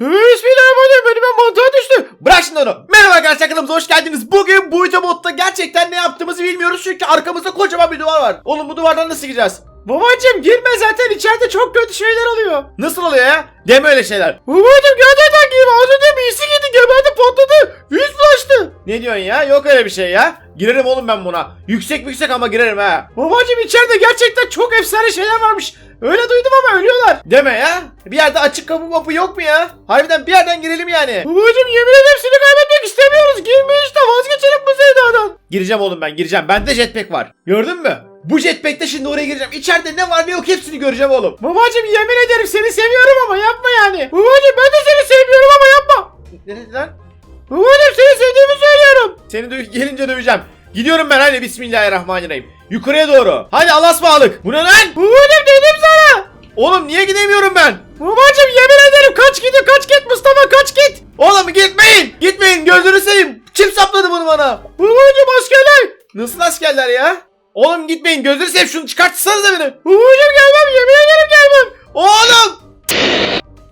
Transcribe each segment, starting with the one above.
Bismillahirrahmanirrahim önüme mantığa düştü. Bırak şimdi onu. Merhaba arkadaşlar kanalımıza hoş geldiniz. Bugün bu modda gerçekten ne yaptığımızı bilmiyoruz çünkü arkamızda kocaman bir duvar var. Oğlum bu duvardan nasıl gireceğiz? Babacım girme zaten içeride çok kötü şeyler oluyor. Nasıl oluyor ya? Deme öyle şeyler. Babacım gerçekten girme. Az önce birisi girdi geberdi patladı. Yüz bulaştı. Ne diyorsun ya? Yok öyle bir şey ya. Girerim oğlum ben buna. Yüksek yüksek ama girerim ha. Babacım içeride gerçekten çok efsane şeyler varmış. Öyle duydum ama ölüyorlar. Deme ya. Bir yerde açık kapı mapı yok mu ya? Harbiden bir yerden girelim yani. Babacım yemin ederim seni kaybetmek istemiyoruz. Girme işte vazgeçelim bu sevdadan. Gireceğim oğlum ben gireceğim. Bende jetpack var. Gördün mü? Bu jetpack'te şimdi oraya gireceğim. İçeride ne var ne yok hepsini göreceğim oğlum. Babacım yemin ederim seni seviyorum ama yapma yani. Babacım ben de seni seviyorum ama yapma. Ne dedi lan? Babacım seni sevdiğimi söylüyorum. Seni dö- gelince döveceğim. Gidiyorum ben hadi bismillahirrahmanirrahim. Yukarıya doğru. Hadi Allah'a ısmarladık. Bu ne lan? Babacım dedim sana. Oğlum niye gidemiyorum ben? Babacım yemin ederim kaç git kaç git Mustafa kaç git. Oğlum gitmeyin. Gitmeyin gözünü seveyim. Kim sapladı bunu bana? Babacım askerler. Nasıl askerler ya? Oğlum gitmeyin gözünü seveyim şunu çıkartsanıza beni. Babacım gelmem yemin ederim gelmem. Oğlum.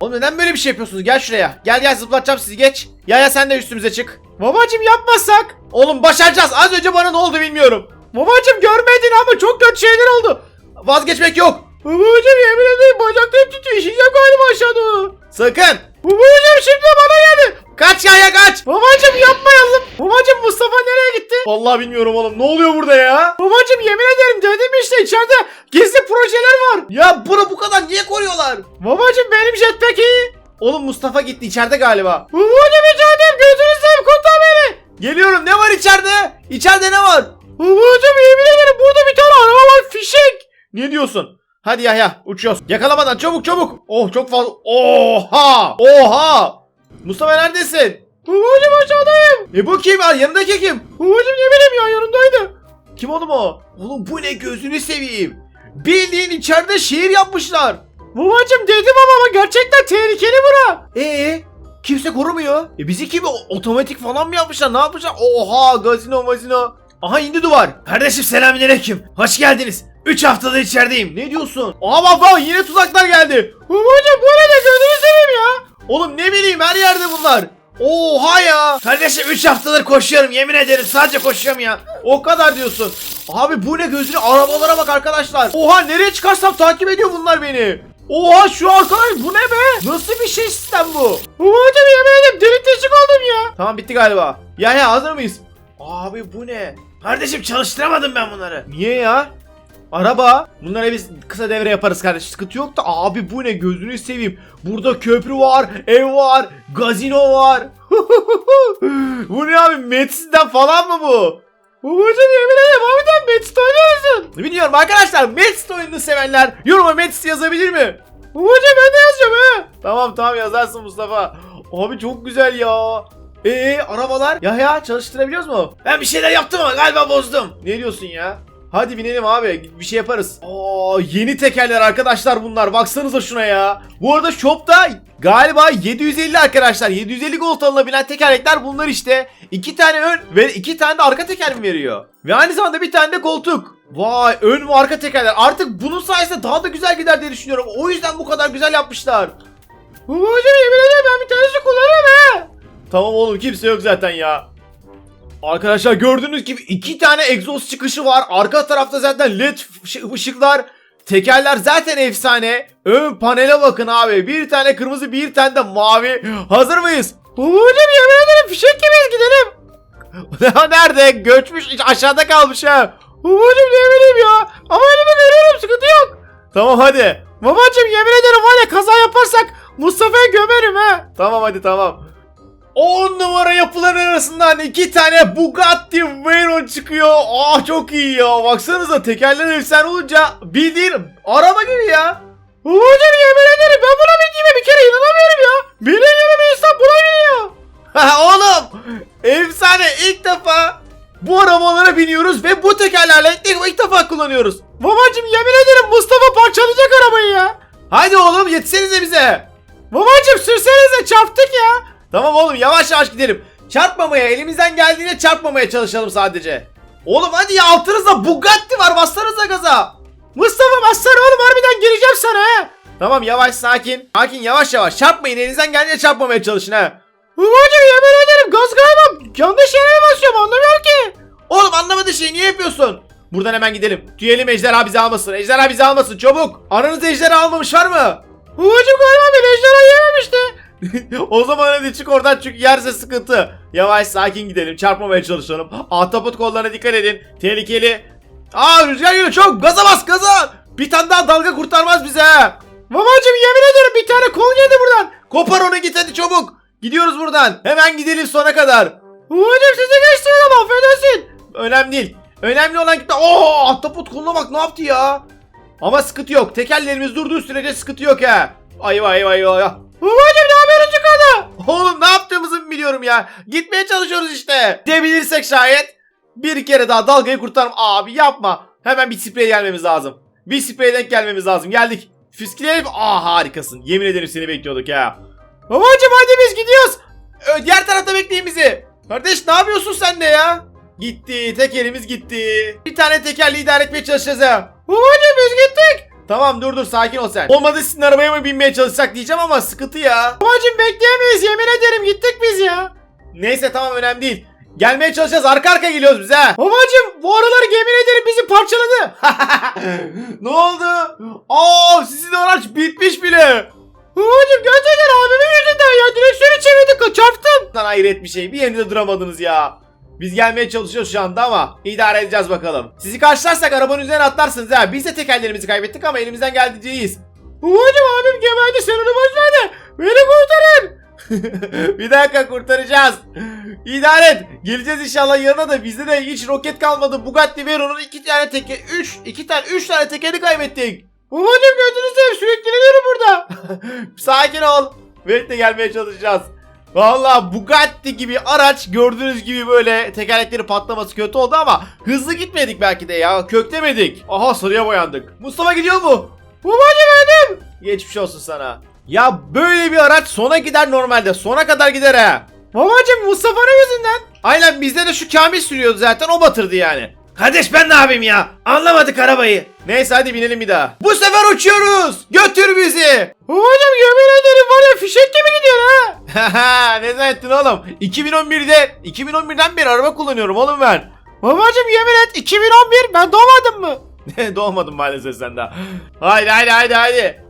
Oğlum neden böyle bir şey yapıyorsunuz? Gel şuraya. Gel gel zıplatacağım sizi geç. Ya ya sen de üstümüze çık. Babacım yapmazsak. Oğlum başaracağız. Az önce bana ne oldu bilmiyorum. Babacım görmedin ama çok kötü şeyler oldu. Vazgeçmek yok. Babacım yemin ederim bacaklarım titriyor. İşeceğim galiba aşağı doğru. Sakın. Babacım şimdi bana geldi. Kaç ya ya kaç. Babacım yapmayalım. Babacım Mustafa nereye gitti? Vallahi bilmiyorum oğlum. Ne oluyor burada ya? Babacım yemin ederim dedim işte içeride gizli projeler var. Ya bunu bu kadar niye koruyorlar? Babacım benim jetpack iyi. Oğlum Mustafa gitti içeride galiba. Babacım içeride gözünü seveyim kurtar beni. Geliyorum ne var içeride? İçeride ne var? Babacım yemin ederim burada bir tane araba var fişek. Ne diyorsun? Hadi Yahya uçuyoruz. Yakalamadan çabuk çabuk. Oh çok fazla. Oha! Oha! Mustafa neredesin? Babacım aşağıdayım. E bu kim? Yanındaki kim? Babacım ne bileyim ya yanındaydı. Kim oğlum o? Oğlum bu ne gözünü seveyim. Bildiğin içeride şehir yapmışlar. Babacım dedim ama, ama gerçekten tehlikeli bura. Ee? Kimse korumuyor. E bizi kim otomatik falan mı yapmışlar? Ne yapmışlar? Oha gazino mazino. Aha indi duvar. Kardeşim selamünaleyküm. Hoş geldiniz. 3 haftadır içerideyim. Ne diyorsun? Aa bak bak yine tuzaklar geldi. Babacım bu de gözünü seveyim ya. Oğlum ne bileyim her yerde bunlar. Oha ya. Kardeşim 3 haftadır koşuyorum yemin ederim sadece koşuyorum ya. O kadar diyorsun. Abi bu ne gözünü arabalara bak arkadaşlar. Oha nereye çıkarsam takip ediyor bunlar beni. Oha şu arkadaş bu ne be? Nasıl bir şey sistem bu? Babacım yemin ederim delik deşik oldum ya. Tamam bitti galiba. Ya ya hazır mıyız? Abi bu ne? Kardeşim çalıştıramadım ben bunları. Niye ya? Araba. Bunlara biz kısa devre yaparız kardeş. Sıkıntı yok da abi bu ne gözünü seveyim. Burada köprü var, ev var, gazino var. bu ne abi? Metsi'den falan mı bu? Babacım yemin ederim harbiden Metsi oynuyorsun. Biliyorum arkadaşlar Metsi oyununu sevenler yoruma Metsi yazabilir mi? Babacım ben de yazacağım he. Tamam tamam yazarsın Mustafa. Abi çok güzel ya. Ee arabalar? Ya ya çalıştırabiliyoruz mu? Ben bir şeyler yaptım ama galiba bozdum. Ne diyorsun ya? Hadi binelim abi bir şey yaparız. Aa yeni tekerler arkadaşlar bunlar baksanıza şuna ya. Bu arada shopta galiba 750 arkadaşlar 750 gold alınabilen tekerlekler bunlar işte. İki tane ön ve iki tane de arka teker mi veriyor? Ve aynı zamanda bir tane de koltuk. Vay ön ve arka tekerler artık bunun sayesinde daha da güzel gider diye düşünüyorum. O yüzden bu kadar güzel yapmışlar. Babacım yemin ederim ben bir tanesi kullanırım he. Tamam oğlum kimse yok zaten ya. Arkadaşlar gördüğünüz gibi iki tane egzoz çıkışı var. Arka tarafta zaten led ışı- ışıklar. Tekerler zaten efsane. Ön panele bakın abi. Bir tane kırmızı bir tane de mavi. Hazır mıyız? Babacım yemin ederim fişek gibiyiz gidelim. Nerede? Göçmüş aşağıda kalmış ha. Babacım ne bileyim ya. Ama elimi görüyorum sıkıntı yok. Tamam hadi. Babacım yemin ederim var kaza yaparsak Mustafa'ya gömerim ha. Tamam hadi tamam. 10 numara yapıların arasından iki tane Bugatti Veyron çıkıyor. Ah çok iyi ya. Baksanıza tekerler efsane olunca bildiğin araba gibi ya. Hocam yemin ederim ben buna bindiğime bir kere inanamıyorum ya. Benim gibi bir insan buna biniyor. Oğlum efsane ilk defa bu arabalara biniyoruz ve bu tekerlerle ilk, ilk defa kullanıyoruz. Babacım yemin ederim Mustafa parçalayacak arabayı ya. Haydi oğlum yetişsenize bize. Babacım sürsenize çarptık ya. Tamam oğlum yavaş yavaş gidelim. Çarpmamaya elimizden geldiğince çarpmamaya çalışalım sadece. Oğlum hadi ya altınızda Bugatti var bassanıza gaza. Mustafa bassana oğlum harbiden gireceğim sana he. Tamam yavaş sakin. Sakin yavaş yavaş. Çarpmayın elinizden geldiğince çarpmamaya çalışın ha. Babacım yemin ederim gaz kaybım. Yanlış yere basıyorum anlamıyorum ki. Oğlum anlamadığı şeyi niye yapıyorsun? Buradan hemen gidelim. Tüyelim ejderha bizi almasın. Ejderha bizi almasın çabuk. Aranızda ejderha almamış var mı? Babacım galiba ben ejderha yememişti. o zaman hadi çık oradan çünkü yerse sıkıntı. Yavaş sakin gidelim çarpmamaya çalışalım. Ahtapot kollarına dikkat edin. Tehlikeli. Aa rüzgar geliyor çok gaza bas gaza. Bir tane daha dalga kurtarmaz bize. Babacım yemin ederim bir tane kol geldi buradan. Kopar onu git hadi çabuk. Gidiyoruz buradan. Hemen gidelim sona kadar. Babacım sizi geçtirelim affedersin. Önemli değil. Önemli olan gitti. Oo ahtapot koluna bak ne yaptı ya. Ama sıkıntı yok. Tekerlerimiz durduğu sürece sıkıntı yok ha. Ayva ayva ayva. Babacım ne haberin çıkardı? Oğlum ne yaptığımızı mı biliyorum ya. Gitmeye çalışıyoruz işte. Gidebilirsek şayet. Bir kere daha dalgayı kurtarım. Abi yapma. Hemen bir sprey gelmemiz lazım. Bir sprey denk gelmemiz lazım. Geldik. Fiskileyelim. Aa harikasın. Yemin ederim seni bekliyorduk ya. Babacım hadi biz gidiyoruz. Ö, diğer tarafta bekleyin bizi. Kardeş ne yapıyorsun sen de ya? Gitti. Tekerimiz gitti. Bir tane tekerle idare etmeye çalışacağız ha. Babacım biz gittik. Tamam dur dur sakin ol sen. Olmadı sizin arabaya mı binmeye çalışsak diyeceğim ama sıkıntı ya. Babacım bekleyemeyiz yemin ederim gittik biz ya. Neyse tamam önemli değil. Gelmeye çalışacağız arka arka geliyoruz biz ha. Babacım bu aralar yemin ederim bizi parçaladı. ne oldu? Aa sizin araç bitmiş bile. Babacım gerçekten abimin yüzünden ya direksiyonu çevirdik çarptım. Lan hayret bir şey bir yerinde duramadınız ya. Biz gelmeye çalışıyoruz şu anda ama idare edeceğiz bakalım. Sizi karşılarsak arabanın üzerine atlarsınız ha. Biz de tekerlerimizi kaybettik ama elimizden geldiğince iyiyiz. Babacım abim geberdi sen onu boş ver de beni kurtarın. bir dakika kurtaracağız. İdare et. Geleceğiz inşallah yanına da bizde de hiç roket kalmadı. Bugatti Veyron'un iki tane teker, üç, iki tane, üç tane tekeri kaybettik. Babacım gördünüz seveyim sürekli burada. Sakin ol. Birlikte gelmeye çalışacağız. Valla Bugatti gibi araç gördüğünüz gibi böyle tekerlekleri patlaması kötü oldu ama hızlı gitmedik belki de ya köklemedik. Aha sarıya boyandık. Mustafa gidiyor mu? Babacım öldüm. Geçmiş olsun sana. Ya böyle bir araç sona gider normalde sona kadar gider ha. Babacım Mustafa'nın yüzünden. Aynen bizde de şu Kamil sürüyordu zaten o batırdı yani. Kardeş ben ne yapayım ya? Anlamadık arabayı. Neyse hadi binelim bir daha. Bu sefer uçuyoruz. Götür bizi. Babacım yemin ederim var ya fişek gibi gidiyor ha. ne zannettin oğlum? 2011'de 2011'den beri araba kullanıyorum oğlum ben. Babacım yemin et 2011 ben doğmadım mı? Doğmadım maalesef sen daha. Haydi haydi haydi haydi.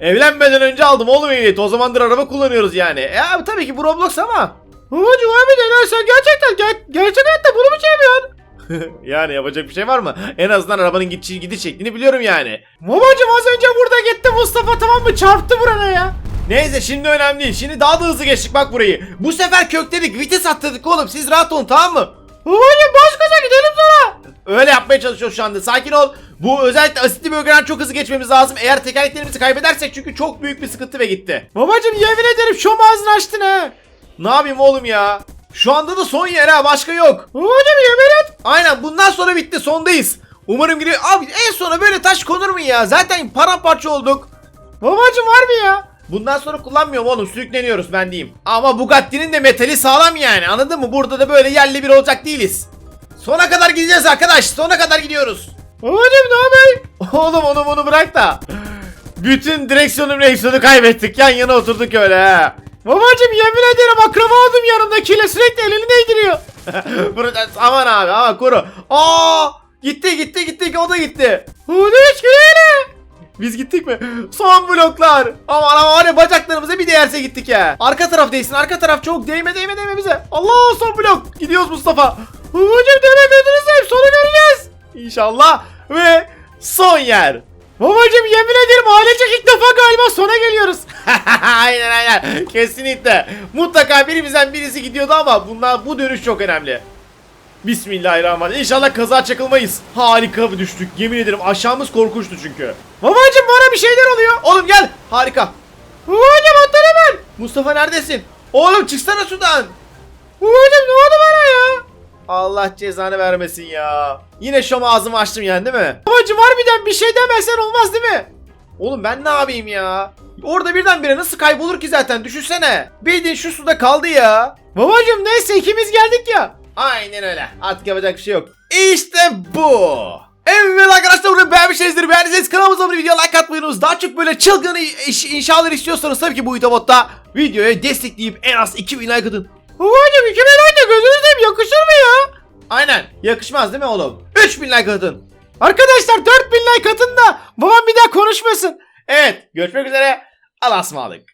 Evlenmeden önce aldım oğlum ehliyeti. O zamandır araba kullanıyoruz yani. E abi tabii ki bu Roblox ama. Babacım abi de sen gerçekten ger- gerçek hayatta bunu mu çeviriyorsun? yani yapacak bir şey var mı? En azından arabanın gidiş, gidiş şeklini biliyorum yani. Babacım az önce burada gitti Mustafa tamam mı? Çarptı buraya ya. Neyse şimdi önemli değil. Şimdi daha da hızlı geçtik bak burayı. Bu sefer kökledik. Vites attırdık oğlum. Siz rahat olun tamam mı? Babacım bas gaza gidelim sonra. Öyle yapmaya çalışıyoruz şu anda. Sakin ol. Bu özellikle asitli bölgeden çok hızlı geçmemiz lazım. Eğer tekerleklerimizi kaybedersek çünkü çok büyük bir sıkıntı ve gitti. Babacım yemin ederim şu ağzını açtın ha. Ne yapayım oğlum ya? Şu anda da son yer ha başka yok. Babacım yemin et. Aynen bundan sonra bitti sondayız. Umarım gidiyor. Abi en sona böyle taş konur mu ya? Zaten paramparça olduk. Babacım var mı ya? Bundan sonra kullanmıyorum oğlum sürükleniyoruz ben diyeyim. Ama Bugatti'nin de metali sağlam yani anladın mı? Burada da böyle yerli bir olacak değiliz. Sona kadar gideceğiz arkadaş sona kadar gidiyoruz. Babacım ne haber? Oğlum onu bunu bırak da. Bütün direksiyonu direksiyonu kaybettik yan yana oturduk öyle ha. Babacım yemin ederim akraba oldum yanımdakiyle sürekli elini değdiriyor. Burada aman abi aman kuru. Aa gitti gitti gitti o da gitti. Hiç gidelim. Biz gittik mi? Son bloklar. Aman aman ya bacaklarımıza bir değerse gittik ya. Arka taraf değsin arka taraf çok değme değme değme bize. Allah son blok. Gidiyoruz Mustafa. Babacım deme gözünü seveyim sonu göreceğiz. İnşallah. Ve son yer. Babacım yemin ederim ailecek ilk defa galiba sona geliyoruz. aynen aynen. Kesinlikle. Mutlaka birimizden birisi gidiyordu ama bunlar bu dönüş çok önemli. Bismillahirrahmanirrahim. İnşallah kaza çakılmayız. Harika bir düştük. Yemin ederim aşağımız korkunçtu çünkü. Babacım bana bir şeyler oluyor. Oğlum gel. Harika. Babacım atlan hemen. Mustafa neredesin? Oğlum çıksana sudan. Babacım ne oldu bana ya? Allah cezanı vermesin ya. Yine şom ağzımı açtım yani değil mi? Babacım harbiden bir şey demesen olmaz değil mi? Oğlum ben ne yapayım ya? Orada birdenbire nasıl kaybolur ki zaten düşünsene. Bildiğin şu suda kaldı ya. Babacım neyse ikimiz geldik ya. Aynen öyle. Artık yapacak bir şey yok. İşte bu. Evet arkadaşlar bunu beğenmişsinizdir. Beğendiyseniz kanalımıza bir video like atmayı unutmayınız. Daha çok böyle çılgın iş, inşaatlar istiyorsanız tabii ki bu Videobot'ta videoya destekleyip en az 2000 like atın. Babacım 2000 like de gözünüz seveyim yakışır mı ya? Aynen yakışmaz değil mi oğlum? 3000 like atın. Arkadaşlar 4000 like atın da babam bir daha konuşmasın. Evet görüşmek üzere. Allah'a ısmarladık.